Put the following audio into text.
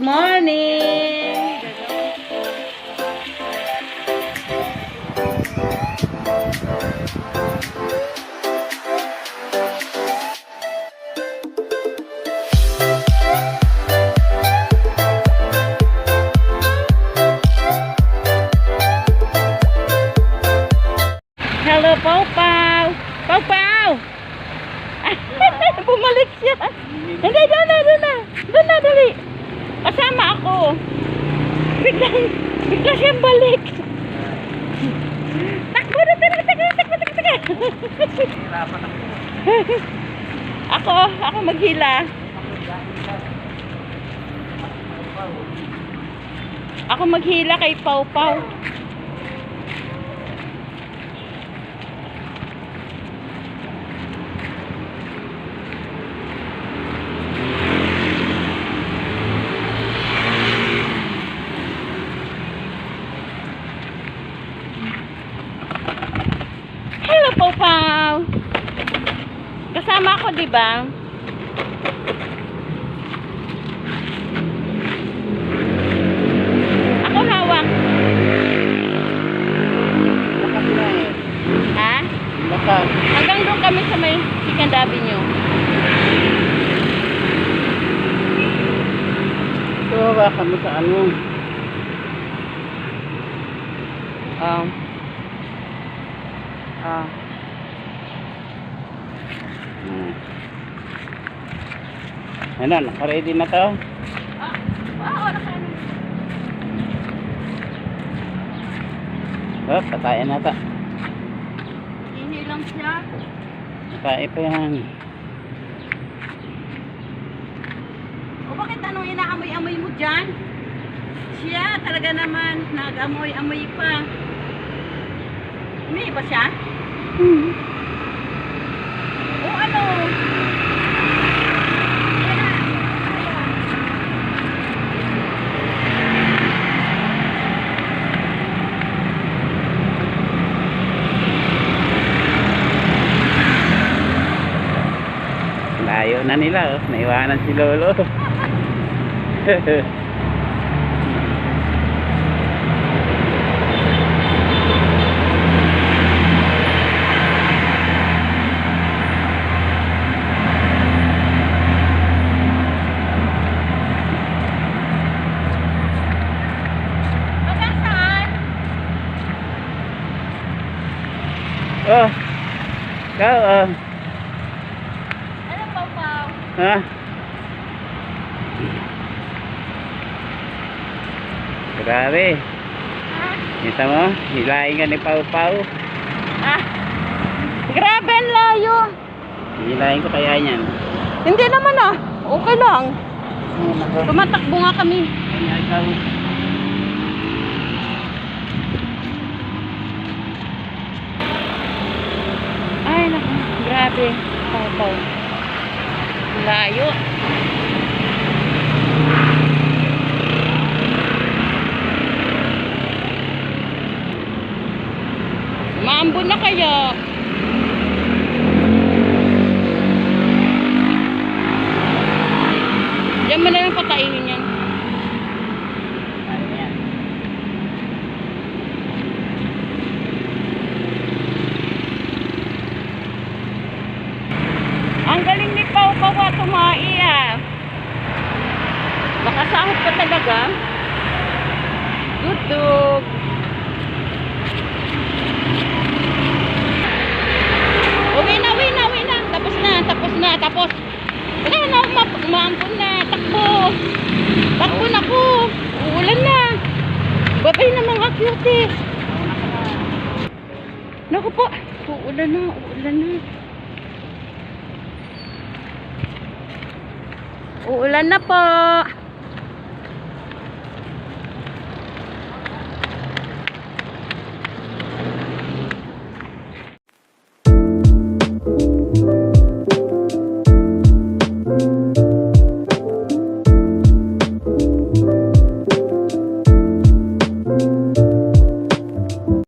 morning. Takbo! Ako, ako maghila. Ako maghila kay Pau Pau. Hello, Pau Pau. Kasama ako, di ba? Ako hawak. Ha? Hanggang doon kami sa may Second Avenue. Tuwa kami sa ano. Um. Ah. Hmm. Ano, nakaready na to? Ah, oras na. Oh, patayin na to. Ihi lang siya. Patayin pa yan. O bakit anong inaamoy-amoy mo dyan? Siya talaga naman, nag-amoy-amoy pa. May ba siya? O ano? Layo na nila, oh. Naiwanan si Lolo. Hanggang saan? oh. Ikaw, oh. Ha? Grabe. Kita mo? Hilahin ka ni Pau Pau. Ah. Grabe ang layo. Hilahin ko kaya yan. Hindi naman ah. Okay lang. Tumatakbo nga kami. Ay, naku. Grabe. Paw-paw. Layo. Maambon na kaya. Diyan mo na lang patayin yan. Ano yan? Ang Pau at tumai ah. Makasahod ka talaga. Good dog. Uwi na, uwi na, uwi na. Tapos na, tapos na, tapos. Wala na, ma na. Takbo. Takbo na ko. Uulan na. Babay na mga cuties. Naku po. Uulan na, uulan na. Uulan na po.